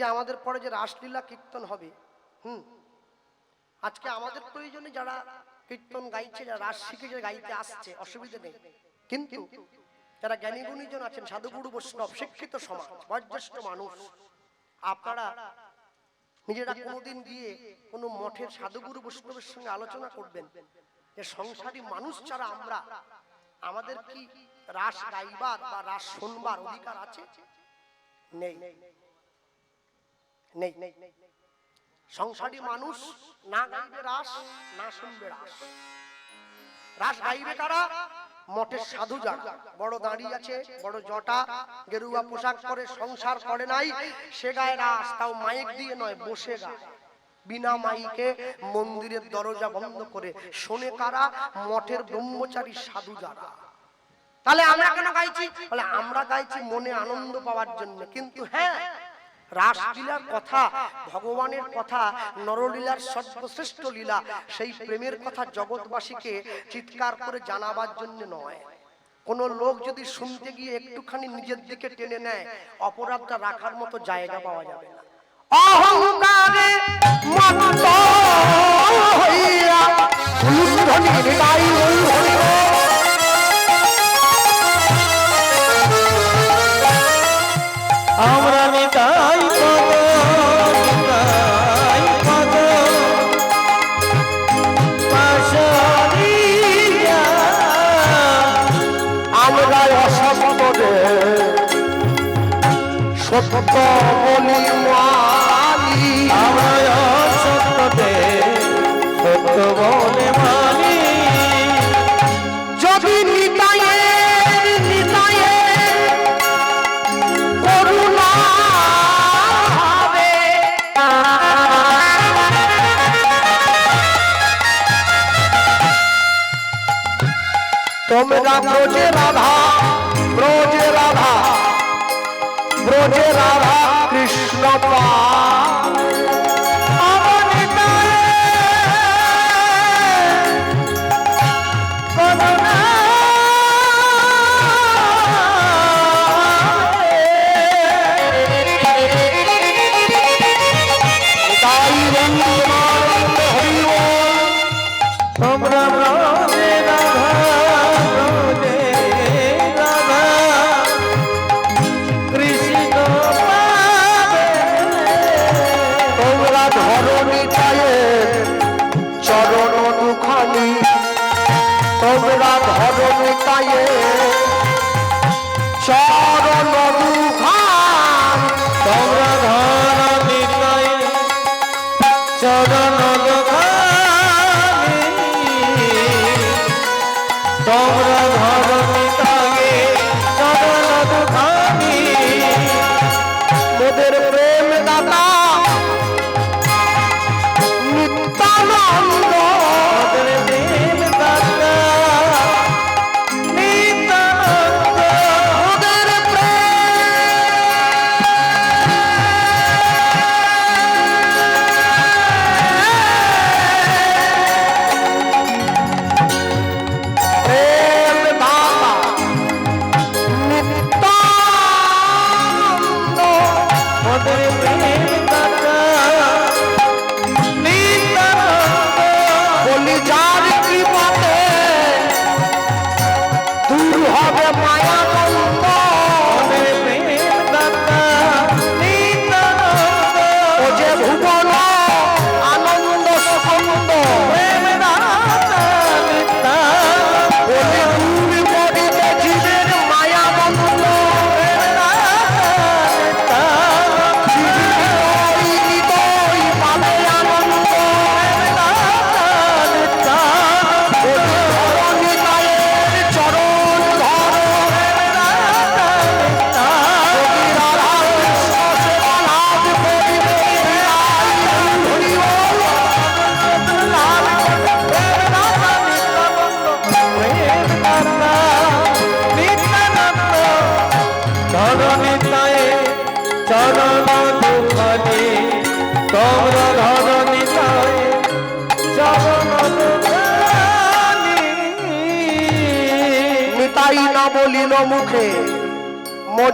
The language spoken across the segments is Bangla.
যে আমাদের পরে যে রাসলীলা কীর্তন হবে, হুম? আজকে আমাদের প্রয়োজনে যারা কীর্তন গাইছে, যারা রাস শিখে যে গাইতে আসছে, অসুবিধা নেই। কিন্তু যারা জ্ঞানী গুণীজন আছেন, সাধুগুরু বৈষ্ণব, শিক্ষিত সমাজ, বয়োজ্যেষ্ঠ মানুষ, আপনারা নিজেরা কোনোদিন গিয়ে কোনো মঠের সাধুগুরু বৈষ্ণবের সঙ্গে আলোচনা করবেন যে সংসারী মানুষ ছাড়া আমরা আমাদের কি রাস গাইবার বা রাস শুনবার অধিকার আছে? নেই। নেই। সংসারী মানুষ না গাইবে রাস, না শুনবে রাস। রাস গাইবে কারা? মঠের সাধু বড় দাঁড়িয়ে আছে, বড় জটা, গেরুয়া পোশাক পরে সংসার করে নাই, সে গায়ে রাস, তাও মাইক দিয়ে নয়, বসে গায় বিনা মাইকে মন্দিরের দরজা বন্ধ করে শোনে কারা? মঠের ব্রহ্মচারী সাধু যারা। তাহলে আমরা কেন গাইছি? বলে আমরা গাইছি মনে আনন্দ পাওয়ার জন্য। কিন্তু হ্যাঁ রাসলীলার কথা, ভগবানের কথা, নরলীলার সর্বশ্রেষ্ঠ লীলা, সেই প্রেমের কথা জগৎবাসীকে চিৎকার করে জানাবার জন্য নয়। কোন লোক যদি শুনতে গিয়ে একটুখানি নিজের দিকে টেনে নেয়, অপরাধটা রাখার মতো জায়গা পাওয়া যাবে না। অহংকারে সত্য বলি মালি আমরা সত্যতে সত্য বলে মানি যদি তোমরা রাধা ব্রজে রাধা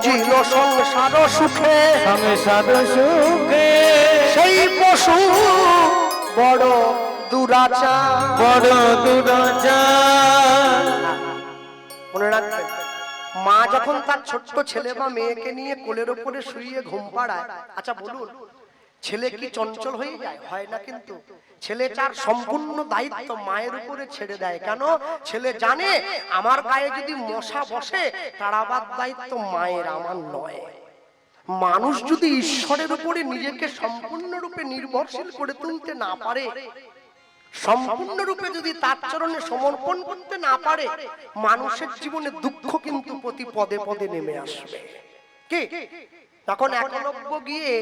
সংসার সুখে সংসার সুখে। সেই পশু বড় দুরাচা। বড় দুরাচা। মনে রাখবেন মা যখন তার ছোট্ট ছেলে বা মেয়েকে নিয়ে কোলের ওপরে শুয়ে ঘুম পাড়ায় আচ্ছা বলুন ছেলে কি চঞ্চল হয়ে যায়? হয় না কিন্তু। ছেলে তার সম্পূর্ণ দায়িত্ব মায়ের উপরে ছেড়ে দেয়। কেন? ছেলে জানে আমার গায়ে যদি মশা বসে তাড়াবার দায়িত্ব মায়ের আমার নয়। মানুষ যদি ঈশ্বরের উপরে নিজেকে সম্পূর্ণরূপে নির্ভরশীল করে তুলতে না পারে সম্পূর্ণরূপে যদি তার চরণে সমর্পণ করতে না পারে মানুষের জীবনে দুঃখ কিন্তু প্রতি পদে পদে নেমে আসবে। কে? তখন একলব্য গিয়ে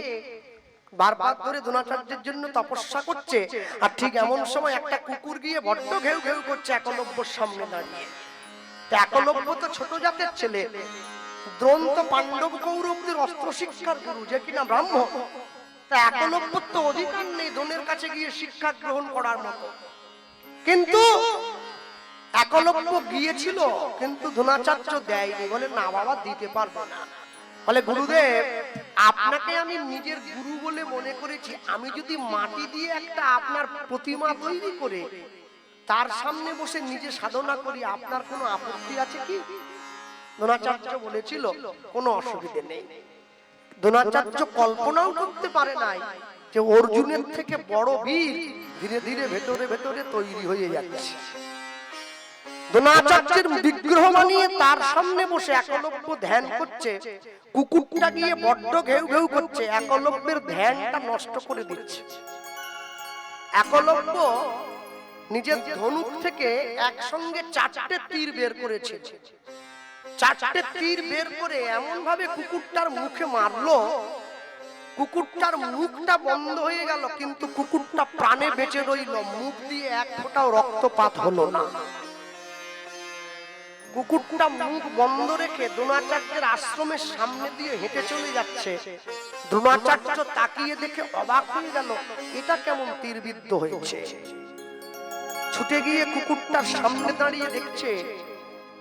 বারবার ধরে দ্রোণাচার্যের জন্য তপস্যা করছে। আর ঠিক এমন সময় একটা কুকুর গিয়ে বড্ড ঘেউ ঘেউ করছে একলব্যর সামনে দাঁড়িয়ে। একলব্য তো ছোট জাতের ছেলে। দ্রোণ তো পাণ্ডব কৌরবদের অস্ত্র শিক্ষার গুরু যে কিনা ব্রাহ্মণ তা একলব্য তো অধিকার নেই দ্রোণের কাছে গিয়ে শিক্ষা গ্রহণ করার মতো। কিন্তু একলব্য গিয়েছিল কিন্তু দ্রোণাচার্য দেয়নি। বলে না বাবা দিতে পারব না। বলে গুরুদেব আপনাকে আমি নিজের গুরু বলে মনে করেছি। আমি যদি মাটি দিয়ে একটা আপনার প্রতিমা তৈরি করে তার সামনে বসে নিজে সাধনা করি আপনার কোনো আপত্তি আছে কি? দ্রোণাচার্য বলেছিল কোনো অসুবিধে নেই। দ্রোণাচার্য কল্পনাও করতে পারে নাই যে অর্জুনের থেকে বড় বীর ধীরে ধীরে ভেতরে ভেতরে তৈরি হয়ে যাচ্ছে। দ্রোণাচার্যের বিগ্রহ বানিয়ে তার সামনে বসে একলব্য ধ্যান করছে। কুকুরটা গিয়ে বড্ড ঘেউ ঘেউ করছে, একলব্যের ধ্যানটা নষ্ট করে দিচ্ছে। একলব্য নিজের ধনুক থেকে একসঙ্গে চারটে তীর বের করেছে। চারটে তীর বের করে এমন ভাবে কুকুরটার মুখে মারলো, কুকুরটার মুখটা বন্ধ হয়ে গেল, কিন্তু কুকুরটা প্রাণে বেঁচে রইল। মুখ দিয়ে এক ফোঁটাও রক্তপাত হলো না। কুকুরটা মুখ বন্ধ রেখে দ্রোণাচার্যের আশ্রমের সামনে দিয়ে হেঁটে চলে যাচ্ছে। দ্রোণাচার্য তাকিয়ে দেখে অবাক হয়ে গেল, এটা কেমন তীরবিদ্ধ হয়েছে। ছুটে গিয়ে কুকুরটার সামনে দাঁড়িয়ে দেখছে,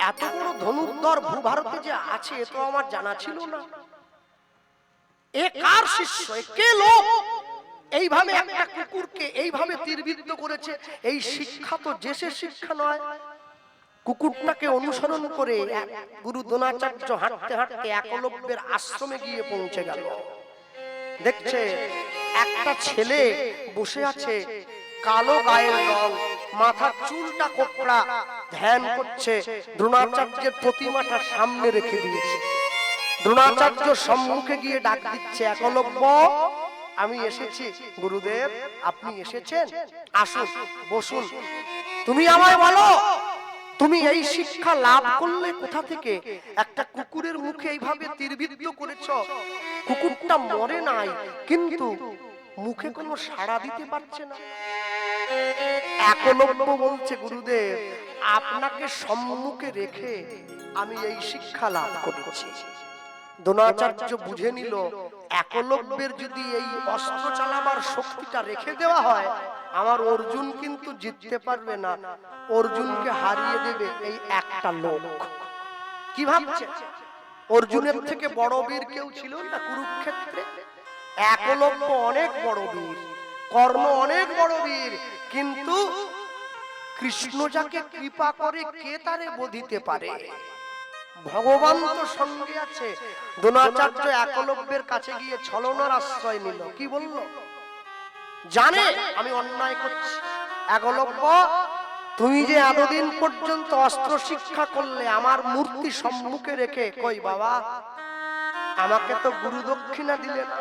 এত বড় ধনুর্ধর ভূভারতে যে আছে এ তো আমার জানা ছিল না। এ কার শিষ্য? কে লোক? এইভাবে একটা কুকুরকে এইভাবে তীরবিদ্ধ করেছে, এই শিক্ষা তো জেসে শিক্ষা নয় কুকুরটাকে অনুসরণ করে গুরু দ্রোণাচার্য হাঁটতে হাঁটতে একলব্যের আশ্রমে গিয়ে পৌঁছে গেল। দেখছে একটা ছেলে বসে আছে কালো গায়ের রং, মাথার চুলটা কোকড়া, ধ্যান করছে, দ্রোণাচার্যের প্রতিমাটা সামনে রেখে দিয়েছে। দ্রোণাচার্য সম্মুখে গিয়ে ডাক দিচ্ছে, একলব্য, আমি এসেছি। গুরুদেব, আপনি এসেছেন? আসুন, বসুন। তুমি আমায় বলো তুমি এই শিক্ষা লাভ করলে কোথা থেকে? একটা কুকুরের মুখে এইভাবে তীরবিদ্ধ করেছ। কুকুরটা মরে নাই, কিন্তু মুখে কোনো সাড়া দিতে পারছে না। একলব্য বলছে, গুরুদেব, আপনাকে সম্মুখে রেখে আমি এই শিক্ষা লাভ করেছি। দ্রোণাচার্য বুঝে নিল, একলব্যের যদি এই অস্ত্র চালাবার শক্তিটা রেখে দেওয়া হয় আমার অর্জুন কিন্তু জিততে পারবে না। অর্জুনকে হারিয়ে দেবে এই একটা লোক। কি ভাবছে? অর্জুনের থেকে বড় বীর কেউ ছিল না কুরুক্ষেত্রে? একলব্য অনেক বড় বীর কর্ণ অনেক বড় বীর, কিন্তু কৃষ্ণ যাকে কৃপা করে কে তারে বোধিতে পারে? ভগবান তো সঙ্গে আছে। দ্রোণাচার্য একলব্যের কাছে গিয়ে ছলনার আশ্রয় নিল। কি বলল? জানে, আমি অন্যায় করছি। একলব্য, তুমি যে এতদিন পর্যন্ত অস্ত্র শিক্ষা করলে, আমার মূর্তি সম্মুখে রেখে, কই বাবা? আমাকে তো গুরু দক্ষিণা দিলে না।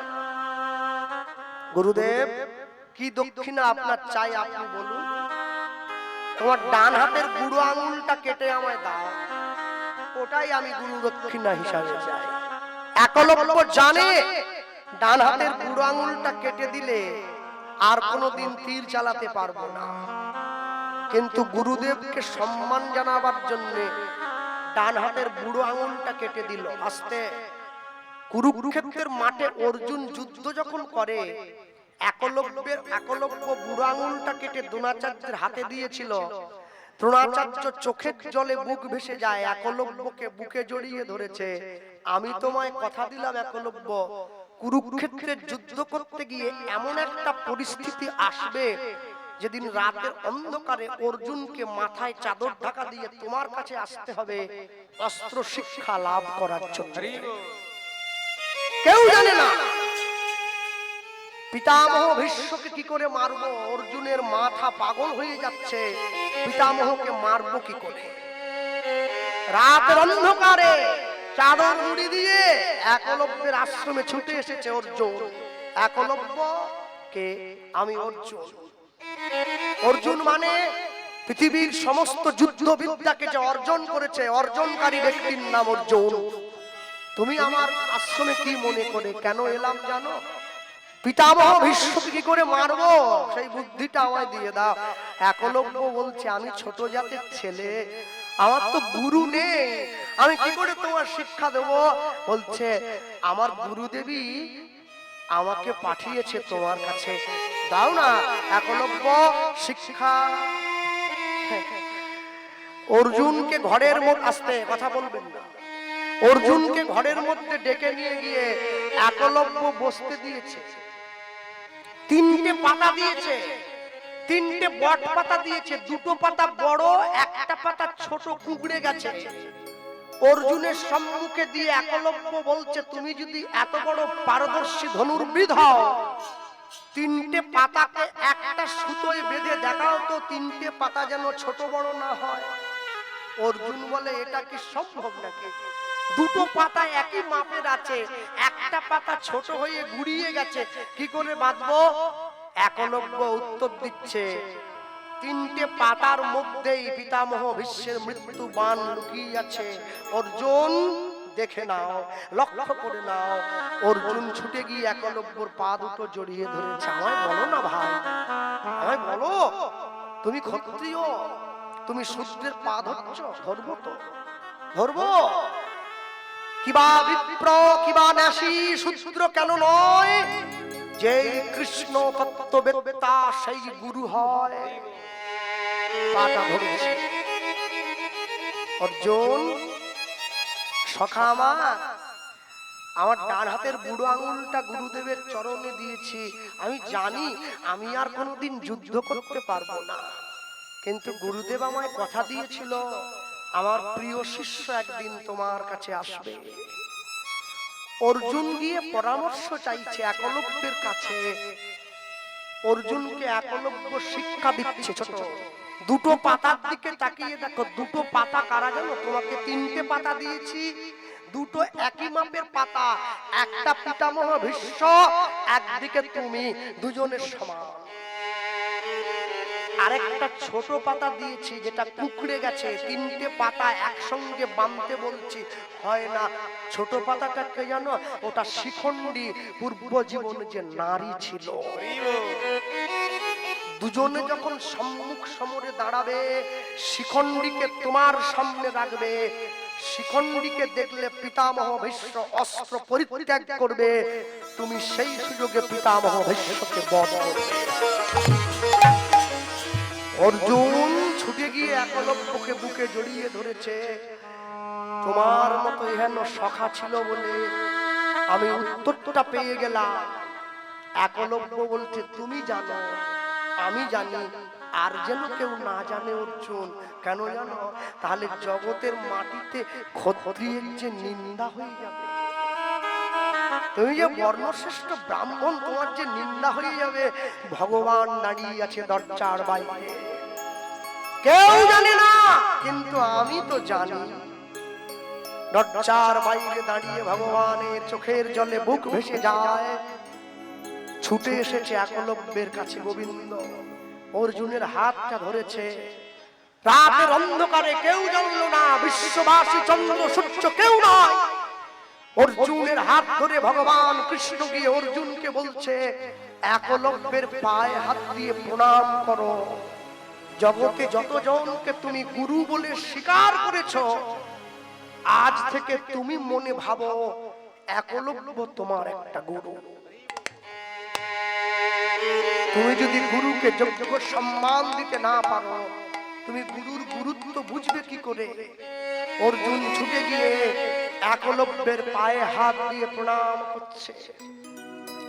গুরুদেব, কি দক্ষিণা আপনার চাই আপনি বলুন। তোমার ডান হাতের বুড়ো আঙুলটা কেটে আমায় দাও। ওটাই আমি গুরু দক্ষিণা হিসাবে চাই। একলব্য জানে, ডান হাতের বুড়ো আঙুলটা কেটে দিলে আর কোনোদিন তীর চালাতে পারব না। কিন্তু গুরুদেবকে সম্মান জানাবার জন্য ডান হাতের বুড়ো আঙুলটা কেটে দিল, আস্তে। কুরুক্ষেত্রের মাঠে অর্জুন যুদ্ধ যখন করে, একলব্যের একলব্য বুড়ো আঙুলটা কেটে দ্রোণাচার্যের হাতে দিয়েছিল। দ্রোণাচার্য চোখের জলে বুক ভেসে যায়, একলব্যকে বুকে জড়িয়ে ধরেছে। আমি তোমায় কথা দিলাম, একলব্য। কুরুক্ষেত্রে যুদ্ধ করতে গিয়ে এমন একটা পরিস্থিতি আসবে, যেদিন রাতের অন্ধকারে অর্জুনকে মাথায় চাদর ঢাকা দিয়ে তোমার কাছে আসতে হবে অস্ত্র শিক্ষা লাভ করার জন্য। কেউ জানে না। পিতামহ ভীষ্মকে কি করে মারবো? অর্জুনের মাথা পাগল হয়ে যাচ্ছে। পিতামহকে মারবো কি করে? রাতের অন্ধকারে চাদর মুড়ি দিয়ে একলব্যের আশ্রমে ছুটে এসেছে অর্জুন একলব্য কে? আমি অর্জুন অর্জুন মানে পৃথিবীর সমস্ত যুদ্ধ বিদ্যাকে যে অর্জন করেছে, অর্জনকারী ব্যক্তির নাম অর্জুন। তুমি আমার আশ্রমে কি মনে করে কেন এলাম জানো? পিতামহ ভীষ্মকে কি করে মারবো? সেই বুদ্ধিটা আমায় দিয়ে দাও। একলব্য বলছে, আমি ছোট জাতের ছেলে। আমার তো গুরু নেই। আমি কি করে তোমার শিক্ষা দেব? বলছে, আমার গুরুদেবী আমাকে পাঠিয়েছে তোমার কাছে। দাও না, একলব্য শিক্ষা। অর্জুনকে ঘরের মধ্যে আসতে, কথা বলবেন না। অর্জুনকে ঘরের মধ্যে ডেকে নিয়ে গিয়ে একলব্য বসতে দিয়েছে। তিনটে পাতা দিয়েছে। তিনটে বট পাতা দিয়েছে, দুটো পাতা বড়, একটা পাতা ছোট কুকড়ে গেছে। অর্জুনের সম্মুখে দিয়ে একলব্য বলছে, তুমি যদি এত বড় পারদর্শী ধনুর্বিদ হও, তিনটে পাতাকে একটা সুতোয় বেঁধে দেখাও তো তিনটে পাতা যেন ছোট বড় না হয়। অর্জুন বলে, এটা কি সম্ভব নাকি? দুটো পাতা একই মাপের আছে, একটা পাতা ছোট হয়ে গুড়িয়ে গেছে, কি করে বাঁধবো? একলব্য উত্তর দিচ্ছে। তিনটে পাতার মধ্যেই পিতামহ বিশ্বের মৃত্যু বান আছে অর্জুন, দেখে নাও, লক্ষ্য করে নাও, অর্জুন ছুটে গিয়ে একলব্যর পা দুটো জড়িয়ে ধরেছে। আমায় বলো না ভাই, আমায় বলো, তুমি ক্ষত্রিয়, তুমি সূর্যের পা ধরছ, ধরবো তো, ধরবো? কিবা বিপ্র, কিবা নাসি সূত্র কেন নয়? যে কৃষ্ণ তত্ত্ববেত্তা সেই গুরু হয়। পাটা ধরেছে অর্জুন, সখা আমার আমার ডান হাতের বুড়ো আঙুলটা গুরুদেবের চরণে দিয়েছি। আমি জানি আমি আর কোনোদিন যুদ্ধ করতে পারব না। কিন্তু গুরুদেব আমায় কথা দিয়েছিল, আমার প্রিয় শিষ্য একদিন তোমার কাছে আসবে। অর্জুন গিয়ে পরামর্শ চাইছে একলব্যের কাছে। অর্জুনকে একলব্য শিক্ষা দিচ্ছে দুটো পাতার দিকে তাকিয়ে দেখো, দুটো পাতা কারা জানো? তোমাকে তিনটে পাতা দিয়েছি। দুটো একই মাপের পাতা। একটা পিতামহ ভীষ্ম, একদিকে তুমি দুজনের সমান। আরেকটা ছোট পাতা দিয়েছি, যেটা কুকড়ে গেছে। তিনটে পাতা একসঙ্গে বাঁধতে বলছি। হয় না, ছোট পাতাটা কে জানো? ওটা শিখণ্ডী, পূর্ব জীবন যে নারী ছিল। দুজনে যখন সম্মুখ সমরে দাঁড়াবে, শিখণ্ডীকে তোমার সামনে রাখবে। শিখণ্ডীকে দেখলে পিতামহ ভীষ্ম অস্ত্র পরিত্যাগ করবে। তুমি সেই সুযোগে পিতামহ ভীষ্মকে বধ করবে। অর্জুন ছুটে গিয়ে একলব্যকে বুকে জড়িয়ে ধরেছে। তোমার মতো এহেন সখা ছিল বলে আমি উত্তরটা পেয়ে গেলাম। একলব্য বলছে, তুমি জানো, আমি জানি, আর যেন কেউ না জানে অর্জুন, কেন জানো? তাহলে জগতের মাটিতে ক্ষত্রিয়ের যে নিন্দা হয়ে যাবে। তুমি যে বর্ণশ্রেষ্ঠ ব্রাহ্মণ, তোমার যে নিন্দা হয়ে যাবে, ভগবান দাঁড়িয়ে আছে দরজার বাইরে। কেউ জানে না, কিন্তু আমি তো জানি। দরজার বাইরে দাঁড়িয়ে ভগবানের চোখের জলে বুক ভেসে যায়। ছুটে এসেছে একলব্যের কাছে গোবিন্দ। অর্জুনের হাতটা ধরেছে। রাতের অন্ধকারে কেউ জানলো না, বিশ্ববাসী চন্দ্র সূর্য কেউ নয়। অর্জুনের হাত ধরে ভগবান কৃষ্ণ গিয়ে অর্জুনকে বলছে, একলব্যের পায়ে হাত দিয়ে প্রণাম করো। জগতে যতজনকে তুমি গুরু বলে স্বীকার করেছ, আজ থেকে তুমি মনে ভাবো একলব্য তোমার একটা গুরু। তুমি যদি গুরুকে যোগ্য সম্মান দিতে না পারো, তুমি গুরুর গুরুত্ব বুঝবে কি করে? অর্জুন ছুটে গিয়ে একলব্যের পায়ে হাত দিয়ে প্রণাম করছে।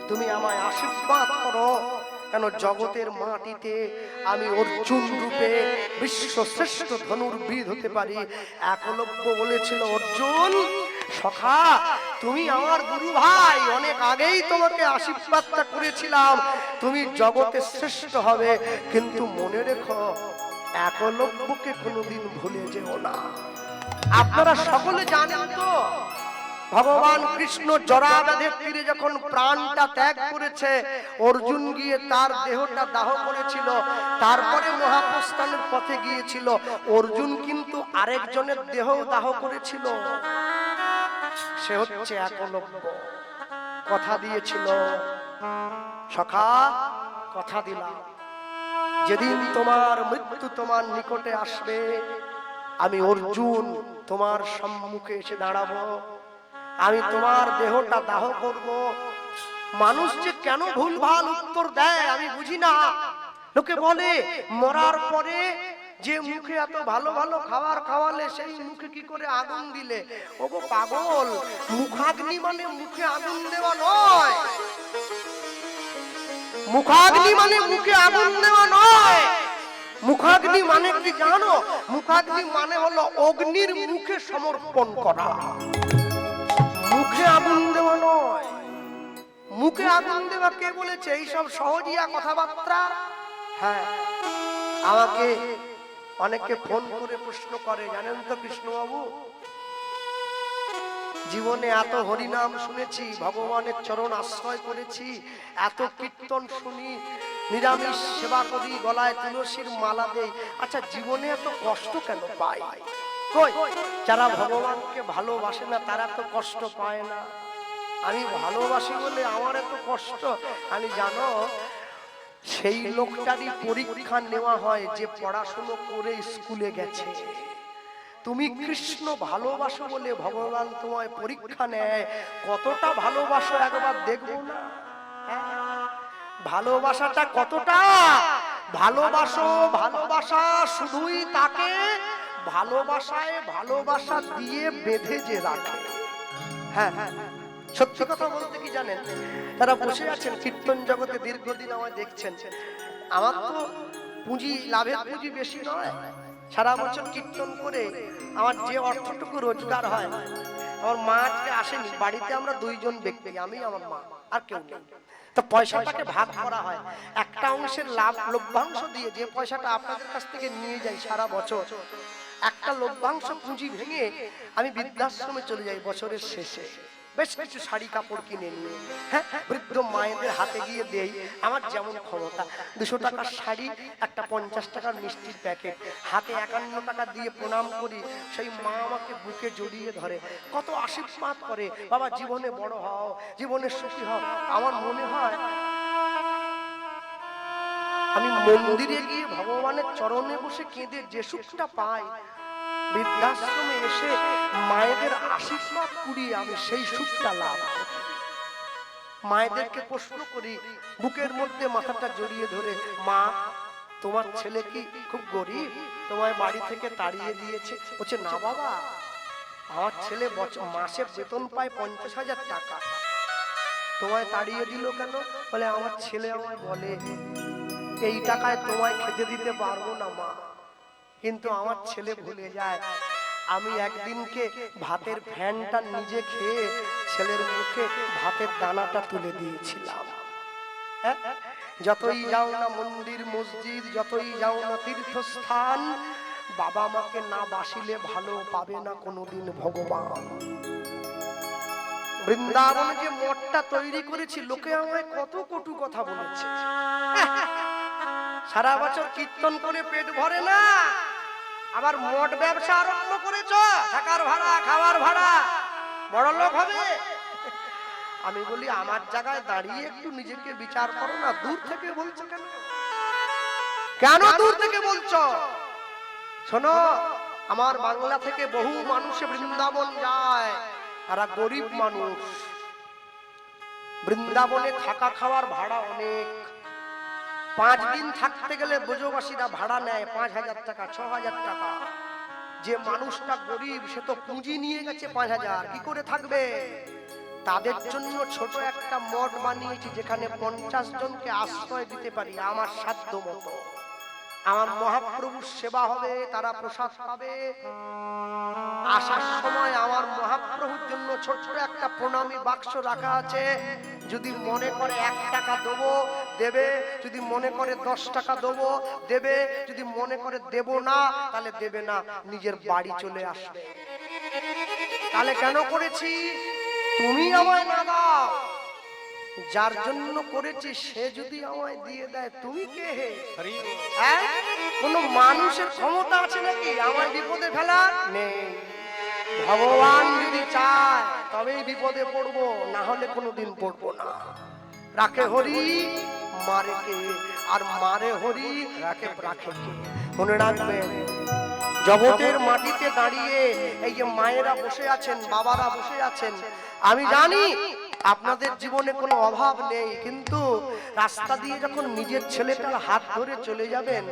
তুমি আমায় আশীর্বাদ করো। কেন জগতের মাটিতে আমি অর্জুন রূপে বিশ্ব শ্রেষ্ঠ ধনুর্বিদ হতে পারি? একলব্য বলেছিল, অর্জুন, সখা, তুমি আমার গুরু ভাই। অনেক আগেই তোমাকে আশীর্বাদটা করেছিলাম। তুমি জগতে শ্রেষ্ঠ হবে। কিন্তু মনে রেখো, একলব্যকে কোনোদিন ভুলে যেও না। আপনারা সকলে জানেন তো? ভগবান কৃষ্ণ জরাবাদের তীরে যখন প্রাণটা ত্যাগ করেছে, অর্জুন গিয়ে তার দেহটা দাহ করেছিল, তারপরে মহাপ্রস্থানের পথে গিয়েছিল, অর্জুন কিন্তু আরেকজনের দেহ দাহ করেছিল। সে হচ্ছে একলব্য। কথা দিয়েছিল। সখা, কথা দিলাম। যেদিন তোমার মৃত্যু তোমার নিকটে আসবে, আমি অর্জুন তোমার সম্মুখে এসে দাঁড়াবো। আমি তোমার দেহটা দাহ করব। মানুষ যে কেন ভুলভাল উত্তর দেয় আমি বুঝি না। লোকে বলে, মরার পরে যে মুখে এত ভালো ভালো খাবার খাওয়ালে সেই মুখে কি করে আগুন দিলে? ওগো পাগল, মুখাগ্নি মানে মুখে আগুন দেওয়া নয়। মুখাগ্নি মানে মুখে আগুন দেওয়া নয়। মুখাগ্নি মানে কি জানো? মুখাগ্নি মানে হলো অগ্নির মুখে সমর্পণ করা। মুখে আগুন দেওয়া নয়। মুখে আগুন দেওয়া কে বলেছে? এইসব সহজিয়া কথাবার্তা? হ্যাঁ। আমাকে অনেকে ফোন করে প্রশ্ন করে, জানেন তো কৃষ্ণবাবু? জীবনে এত হরিনাম শুনেছি, ভগবানের চরণ আশ্রয় করেছি, এত কীর্তন শুনি, নিরামিষ সেবা করি, গলায় তুলসীর মালা দেই। আচ্ছা জীবনে এত কষ্ট কেন পাই? কই? যারা ভগবানকে ভালোবাসে না, তারা তো কষ্ট পায় না। আমি ভালোবাসি বলে আমার এত কষ্ট। আমি জানো, সেই লোকটারই পরীক্ষা নেওয়া হয় যে পড়াশুনো করে স্কুলে গেছে। তুমি কৃষ্ণ ভালোবাসো বলে ভগবান তোমায় পরীক্ষা নেয়। কতটা ভালোবাসো একবার দেখব না? ভালোবাসাটা কতটা? ভালোবাসো, ভালোবাসা শুধুই তাকে ভালোবাসায় ভালোবাসা দিয়ে বেঁধে যে রাখে। হ্যাঁ হ্যাঁ সত্যি কথা বলতে কি জানেন? তারা বসে আছেন, কীর্তন জগতে দীর্ঘদিন আমায় দেখছেন, আমার তো পুঁজি, লাভের পুঁজি বেশি নয়। সারা বছর কীর্তন করে আমার যে অর্থটুকু রোজগার হয়, আমার মা আজকে আসেনি, বাড়িতে আমরা দুইজন ব্যক্তি, আমি, আমার মা, আর কেউ তো পয়সাটাকে ভাগ করা হয়। একটা অংশের লাভ লভ্যাংশ দিয়ে যে পয়সাটা আপনাদের কাছ থেকে নিয়ে যাই সারা বছর একটা লভ্যাংশ পুঁজি ভেঙে আমি বৃদ্ধাশ্রমে চলে যাই বছরের শেষে। বেশ কিছু শাড়ি কাপড় কিনে নিয়ে হ্যাঁ বৃদ্ধ মায়েদের হাতে গিয়ে দেই আমার যেমন ক্ষমতা। দুশো টাকার শাড়ি, একটা পঞ্চাশ টাকার মিষ্টির প্যাকেট। হাতে একান্ন টাকা দিয়ে প্রণাম করি, সেই মা আমাকে বুকে জড়িয়ে ধরে। কত আশীর্বাদ করে, বাবা, জীবনে বড় হও, জীবনে সুখী হও। আমার মনে হয় আমি মন্দিরে গিয়ে ভগবানের চরণে বসে কেঁদে যে সুখটা পাই, বৃদ্ধাশ্রমে এসে মায়েদের আশীর্বাদ কুড়িয়ে আমি সেই সুখটা লাভ মায়েদেরকে প্রশ্ন করি, বুকের মধ্যে মাথাটা জড়িয়ে ধরে, মা, তোমার ছেলে কি খুব গরিব? তোমায় বাড়ি থেকে তাড়িয়ে দিয়েছে। বলছে, না বাবা, আমার ছেলে বছর মাসে বেতন পায় পঞ্চাশ হাজার টাকা। তোমায় তাড়িয়ে দিল কেন? বলে, আমার ছেলে আমায় বলে এই টাকায় তোমায় খেতে দিতে পারব না, মা। কিন্তু আমার ছেলে ভুলে যায়। আমি একদিনকে ভাতের ফ্যানটা নিজে খেয়ে ছেলের মুখে ভাতের দানাটা তুলে দিয়েছিলাম। হ্যাঁ? যতই যাও না মন্দির, মসজিদ, যতই যাও না তীর্থস্থান, বাবা মাকে না বাসিলে ভালো পাবে না কোনোদিন ভগবান। বৃন্দাবনে যে মঠটা তৈরি করেছি, লোকে আমায় কত কটু কথা বলেছে। সারা বছর কীর্তন করে পেট ভরে না। আবার মঠ ব্যবসা আরম্ভ করেছ থাকার ভাড়া খাওয়ার ভাড়া। বড় লোক হবে। আমি বলি আমার জায়গায় দাঁড়িয়ে একটু নিজেকে বিচার করো না দূর থেকে বলছো কেন কেন দূর থেকে বলছো? শোনো আমার বাংলা থেকে বহু মানুষে বৃন্দাবন যায়। তারা গরিব মানুষ। বৃন্দাবনে থাকা খাওয়ার ভাড়া অনেক। পাঁচ দিন থাকতে গেলে ব্রজবাসীরা ভাড়া নেয় পাঁচ হাজার টাকা, ছ হাজার টাকা। যে মানুষটা গরিব, সে তো পুঁজি নিয়ে গেছে পাঁচ হাজার। কি করে থাকবে? তাদের জন্য ছোট একটা মঠ বানিয়েছি যেখানে পঞ্চাশ জনকে আশ্রয় দিতে পারি আমার সাধ্য মতো। আমার মহাপ্রভুর সেবা হবে, তারা প্রসাদ পাবে। আসার সময় আমার মহাপ্রভুর জন্য ছোট্ট একটা প্রণামী বাক্স রাখা আছে। যদি মনে করে এক টাকা দেবো দেবে, যদি মনে করে দশ টাকা দেবো, দেবে, যদি মনে করে দেব না, তাহলে দেবে না, নিজের বাড়ি চলে আসবে। তাহলে কেন করেছি? তুমি আমায় না দাও। যার জন্য করেছি, সে যদি আমায় দিয়ে দেয়, তুমি কে? হ্যাঁ? কোনো মানুষের ক্ষমতা আছে নাকি? আমার বিপদে ফেলার? নেই। ভগবান যদি চায়, তবেই বিপদে পড়ব, না হলে কোনোদিন পড়ব না। রাখে হরি, মারে কে? আর মারে হরি, রাখে রাখে কে? মনে রাখবেন জগতের মাটিতে দাঁড়িয়ে এই যে মায়েরা বসে আছেন, বাবারা বসে আছেন, আমি জানি আপনাদের জীবনে কোনো অভাব নেই, কিন্তু রাস্তা দিয়ে যখন নিজের ছেলেটার হাত ধরে চলে যাবেন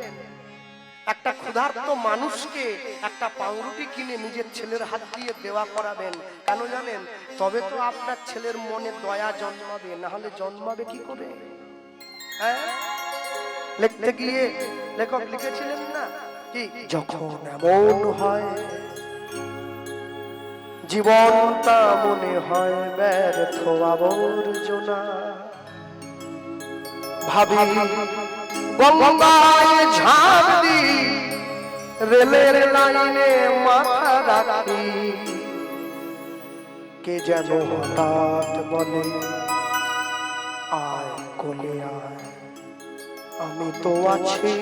একটা ক্ষুধার্ত মানুষকে একটা পাউরুটি কিনে নিজের ছেলের হাত দিয়ে দেওয়া করাবেন। কেন জানেন? তবে তো আপনার ছেলের মনে দয়া জন্মাবে, না হলে জন্মাবে কি করে? হ্যাঁ? লিখতে গিয়ে লেখক লিখেছিলেন না কি? যখন এমন হয়, জীবনটা মনে হয় ব্যর্থ আবর্জনা। ভাবি গঙ্গায় ঝাঁপ দি রেলের লাইনে মাথা রাখি। কে যেন হঠাৎ বলে আয় কোলে আয় আমি তো আছি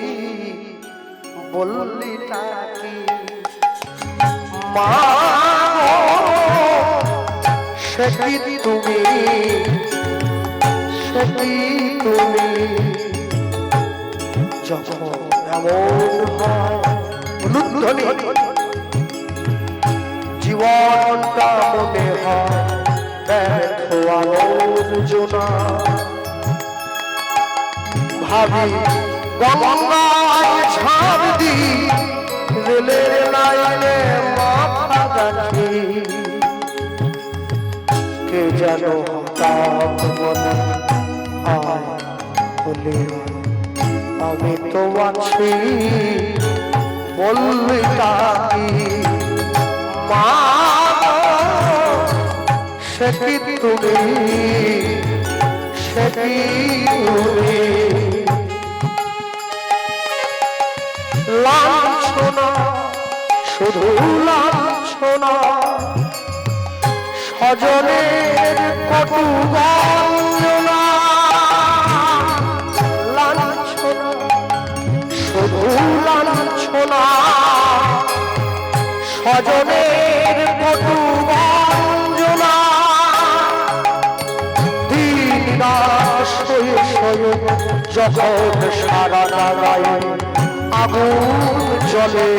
বললি কি? মা সে তুমি? সে তুমি? যখন জীবনটা মনে হয় ব্যর্থ আলোচনা ভাবি গঙ্গায় ঝাঁপ দি রেলের লাইনে মাথা রাখি কে যেন হঠাৎ বলে আয় বলে আমি তো আছি, বললি তাকি মা সে কি তুমি, সে কি তুমি? লাঞ্ছনা, শুধু লাঞ্ছনা সজনের কটু বঞ্চনা সজনের কটু বঞ্চনা দিন শয়ে শয়ে যখন সারা গায়ে আগুন জলে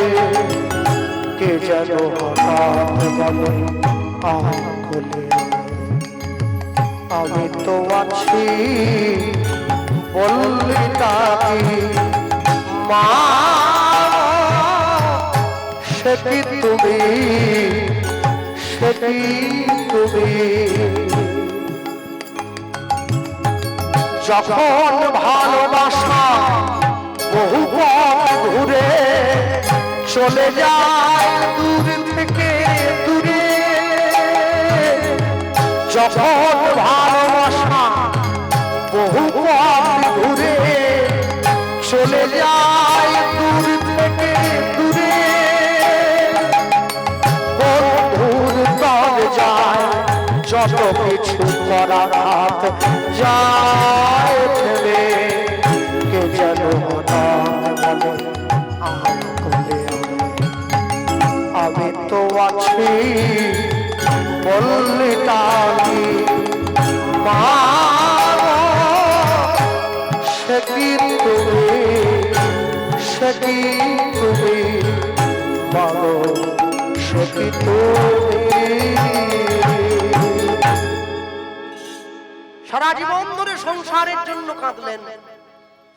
কে যেন আমি তো আছি, বললি তাকি মা সে কি তুমি? সে কি তুমি? যখন ভালোবাসা বহু পথ ঘুরে চলে যায় দূর থেকে দূরে, যখন ভালোবাসা বহু পথ ঘুরে চলে যায় যত কিছু করার হাত যায় ঠেলে কে যেন। আমি তো আছি বললি তাকি মা সে কি তুমি, সে কি তুমি বলো সে কি তুমি? সারা জীবন ধরে সংসারের জন্য কাঁদলেন।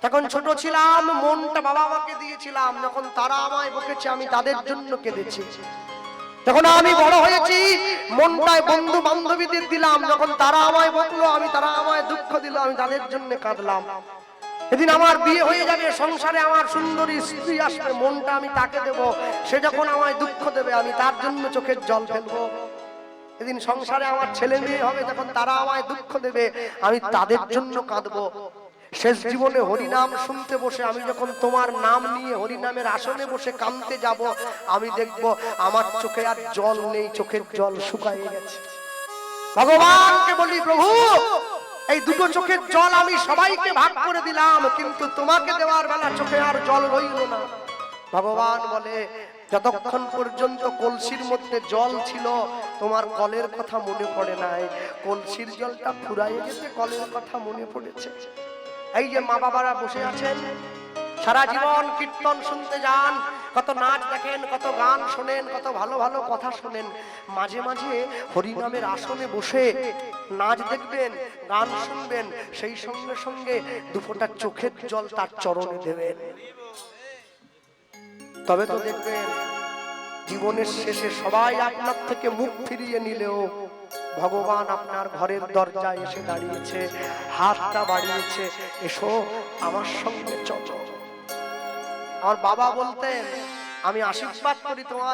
তখন ছোট ছিলাম, মনটা বাবা মাকে দিয়েছিলাম, যখন তারা আমায় বকেছে, আমি তাদের জন্য কেঁদেছি। যখন আমি বড় হয়েছি, মনটায় বন্ধু বান্ধবীদের দিলাম, যখন তারা আমায় বকলো, আমি তারা আমায় দুঃখ দিল, আমি তাদের জন্য কাঁদলাম। এদিন আমার বিয়ে হয়ে যাবে, সংসারে আমার সুন্দরী স্ত্রী আসবে, মনটা আমি তাকে দেব, সে যখন আমায় দুঃখ দেবে, আমি তার জন্য চোখের জল ফেলব। এদিন সংসারে আমার ছেলে মেয়ে হবে, যখন তারা আমায় দুঃখ দেবে, আমি তাদের জন্য কাঁদবো। শেষ জীবনে হরিনাম শুনতে বসে, আমি যখন তোমার নাম নিয়ে হরিনামের আসনে বসে কাঁদতে যাব, আমি দেখব আমার চোখে আর জল নেই, চোখের জল শুকায় গেছে। ভগবানকে বলি, প্রভু, এই দুটো চোখের জল আমি সবাইকে ভাগ করে দিলাম, কিন্তু তোমাকে দেওয়ার বেলা চোখে আর জল রইল না। ভগবান বলে যতক্ষণ পর্যন্ত কলসির মধ্যে জল ছিল, তোমার কলের কথা মনে পড়ে নাই। কলসির জলটা ফুরাই গেছে, কলের কথা মনে পড়েছে। এই যে মা বাবারা বসে আছেন, সারা জীবন কীর্তন শুনতে যান, কত নাচ দেখেন, কত গান শোনেন, কত ভালো ভালো কথা শোনেন। মাঝে মাঝে হরিনামের আসনে বসে নাচ দেখবেন, গান শুনবেন, সেই সঙ্গে সঙ্গে দুফোটা চোখের জল তার চরণে দেবেন। তবে তো দেখবেন, জীবনের শেষে সবাই আপনার থেকে মুখ ফিরিয়ে নিলেও ভগবান আপনার ঘরের দরজায় এসে দাঁড়িয়েছে, হাতটা বাড়িয়েছে, এসো আমার সঙ্গে চল। আমার বাবা বলতেন, আমি আশীর্বাদ করি তোমার